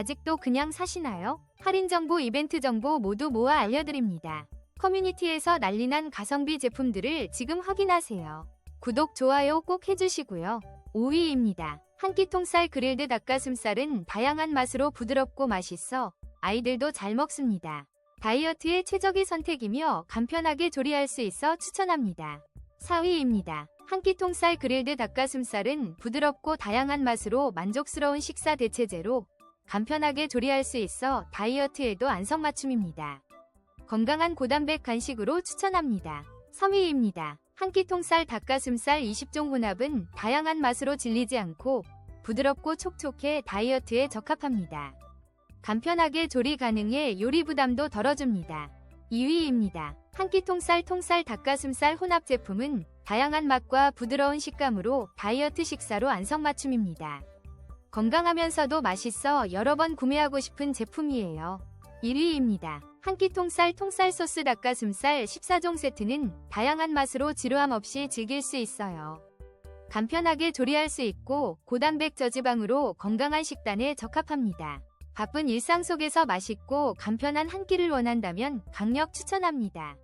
아직도 그냥 사시나요? 할인 정보, 이벤트 정보 모두 모아 알려드립니다. 커뮤니티에서 난리난 가성비 제품들을 지금 확인하세요. 구독, 좋아요 꼭 해주시고요. 5위입니다. 한 끼 통살 그릴드 닭가슴살은 다양한 맛으로 부드럽고 맛있어 아이들도 잘 먹습니다. 다이어트에 최적의 선택이며 간편하게 조리할 수 있어 추천합니다. 4위입니다. 한 끼 통살 그릴드 닭가슴살은 부드럽고 다양한 맛으로 만족스러운 식사 대체제로 간편하게 조리할 수 있어 다이어트에도 안성맞춤입니다. 건강한 고단백 간식으로 추천합니다. 3위입니다. 한 끼 통살 닭가슴살 20종 혼합은 다양한 맛으로 질리지 않고 부드럽고 촉촉해 다이어트에 적합합니다. 간편하게 조리 가능해 요리 부담도 덜어줍니다. 2위입니다. 한 끼 통살 통살 닭가슴살 혼합 제품은 다양한 맛과 부드러운 식감으로 다이어트 식사로 안성맞춤입니다. 건강하면서도 맛있어 여러 번 구매하고 싶은 제품이에요. 1위입니다. 한 끼 통살 통살 소스 닭가슴살 14종 세트는 다양한 맛으로 지루함 없이 즐길 수 있어요. 간편하게 조리할 수 있고 고단백 저지방으로 건강한 식단에 적합합니다. 바쁜 일상 속에서 맛있고 간편한 한 끼를 원한다면 강력 추천합니다.